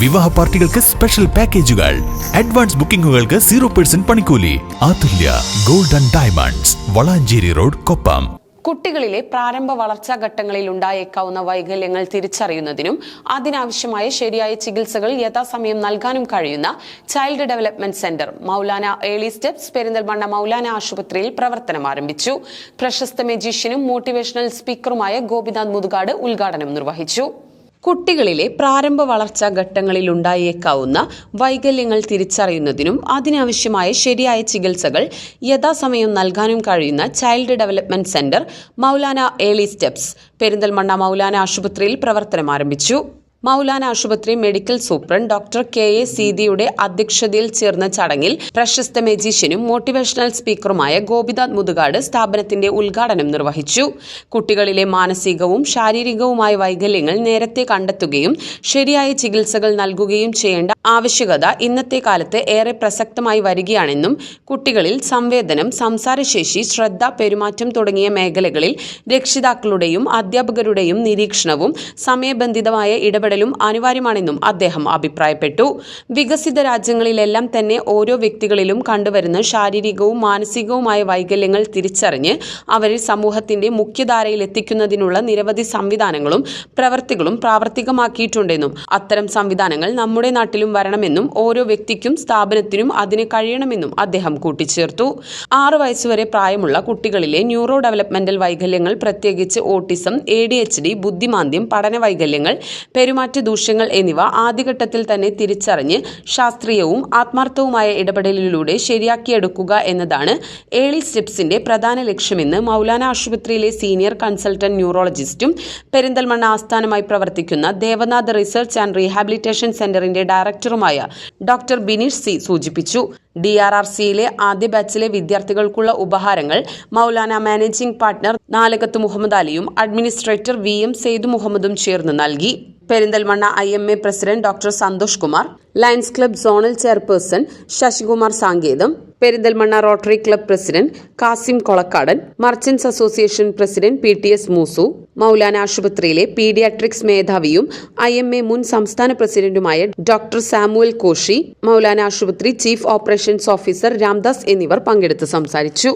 വിവാഹ പാർട്ടികൾക്ക് സ്പെഷ്യൽ പാക്കേജുകൾ അഡ്വാൻസ് ബുക്കിംഗുകൾക്ക് സീറോ പെർസെന്റ് പണിക്കൂലി. Athulya golden diamonds Valanchery road Koppam. കുട്ടികളിലെ പ്രാരംഭ വളർച്ചാ ഘട്ടങ്ങളിൽ ഉണ്ടായേക്കാവുന്ന വൈകല്യങ്ങൾ തിരിച്ചറിയുന്നതിനും അതിനാവശ്യമായ ശരിയായ ചികിത്സകൾ യഥാസമയം നൽകാനും കഴിയുന്ന child development centre Maulana early steps Perinthalmanna Maulana ആശുപത്രിയിൽ പ്രവർത്തനം ആരംഭിച്ചു. പ്രശസ്ത മെജീഷ്യനും മോട്ടിവേഷണൽ സ്പീക്കറുമായ ഗോപിനാഥ് മുതുകാട് ഉദ്ഘാടനം നിർവഹിച്ചു. കുട്ടികളിലെ പ്രാരംഭ വളർച്ചാ ഘട്ടങ്ങളിൽ ഉണ്ടായേക്കാവുന്ന വൈകല്യങ്ങൾ തിരിച്ചറിയുന്നതിനും അതിനാവശ്യമായ ശരിയായ ചികിത്സകൾ യഥാസമയം നൽകാനും കഴിയുന്ന child development centre Maulana early steps. Perinthalmanna Maulana ആശുപത്രിയിൽ പ്രവർത്തനം ആരംഭിച്ചു. മൗലാന ആശുപത്രി medical superintendent doctor K A സീതിയുടെ അധ്യക്ഷതയിൽ ചേർന്ന ചടങ്ങിൽ പ്രശസ്ത മെജീഷ്യനും മോട്ടിവേഷണൽ സ്പീക്കറുമായ ഗോപിനാഥ് മുതുകാട് സ്ഥാപനത്തിന്റെ ഉദ്ഘാടനം നിർവഹിച്ചു. കുട്ടികളിലെ മാനസികവും ശാരീരികവുമായ വൈകല്യങ്ങൾ നേരത്തെ കണ്ടെത്തുകയും ശരിയായ ചികിത്സകൾ നൽകുകയും ചെയ്യേണ്ട ആവശ്യകത ഇന്നത്തെ കാലത്ത് ഏറെ പ്രസക്തമായി വരികയാണെന്നും കുട്ടികളിൽ സംവേദനം സംസാരശേഷി ശ്രദ്ധ പെരുമാറ്റം തുടങ്ങിയ മേഖലകളിൽ രക്ഷിതാക്കളുടെയും അധ്യാപകരുടെയും നിരീക്ഷണവും സമയബന്ധിതമായ ഇടപെടലും അനിവാര്യമാണെന്നും അദ്ദേഹം അഭിപ്രായപ്പെട്ടു. വികസിത രാജ്യങ്ങളിലെല്ലാം തന്നെ ഓരോ വ്യക്തികളിലും കണ്ടുവരുന്ന ശാരീരികവും മാനസികവുമായ വൈകല്യങ്ങൾ തിരിച്ചറിഞ്ഞ് അവരെ സമൂഹത്തിന്റെ മുഖ്യധാരയിൽ എത്തിക്കുന്നതിനുള്ള നിരവധി സംവിധാനങ്ങളും പ്രവർത്തികളും പ്രാവർത്തികമാക്കിയിട്ടുണ്ടെന്നും അത്തരം സംവിധാനങ്ങൾ നമ്മുടെ നാട്ടിലും വരണമെന്നും ഓരോ വ്യക്തിക്കും സ്ഥാപനത്തിനും അതിന് കഴിയണമെന്നും അദ്ദേഹം കൂട്ടിച്ചേർത്തു. ആറു വയസ്സുവരെ പ്രായമുള്ള കുട്ടികളിലെ ന്യൂറോ ഡെവലപ്മെന്റൽ വൈകല്യങ്ങൾ പ്രത്യേകിച്ച് autism A D H D ബുദ്ധിമാന്ദ്യം പഠന വൈകല്യങ്ങൾ പെരുമാറ്റ ദൂഷ്യങ്ങൾ എന്നിവ ആദ്യഘട്ടത്തിൽ തന്നെ തിരിച്ചറിഞ്ഞ് ശാസ്ത്രീയവും ആത്മാർത്ഥവുമായ ഇടപെടലിലൂടെ ശരിയാക്കിയെടുക്കുക എന്നതാണ് ഏളി സ്റ്റെപ്സിന്റെ പ്രധാന ലക്ഷ്യമെന്ന് മൗലാന ആശുപത്രിയിലെ സീനിയർ കൺസൾട്ടന്റ് ന്യൂറോളജിസ്റ്റും പെരിന്തൽമണ്ണ ആസ്ഥാനമായി പ്രവർത്തിക്കുന്ന ദേവനാഥ് റിസർച്ച് ആൻഡ് റീഹാബിലിറ്റേഷൻ സെന്ററിന്റെ ഡയറക്ടറുമായ ഡോക്ടർ ബിനീഷ് സി സൂചിപ്പിച്ചു. ഡി ആർ ആർ സിയിലെ ആദ്യ ബാച്ചിലെ വിദ്യാർത്ഥികൾക്കുള്ള ഉപഹാരങ്ങൾ മൗലാന മാനേജിംഗ് പാർട്ണർ നാലകത്ത് മുഹമ്മദ് അലിയും അഡ്മിനിസ്ട്രേറ്റർ വി എം സെയ്ദ് മുഹമ്മദും ചേർന്ന് നൽകി. Perinthalmanna I M A president doctor Santhosh Kumar lions club zonal chairperson Sasikumar Sanketham Perinthalmanna rotary club president Kasim Kolakkadan merchants association president P T S Moosu Maulana ആശുപത്രിയിലെ paediatrics മേധാവിയും I M A മുൻ സംസ്ഥാന പ്രസിഡന്റുമായ doctor Samuel Cauchy Maulana ആശുപത്രി chief operations officer Ramdas എന്നിവർ പങ്കെടുത്ത് സംസാരിച്ചു.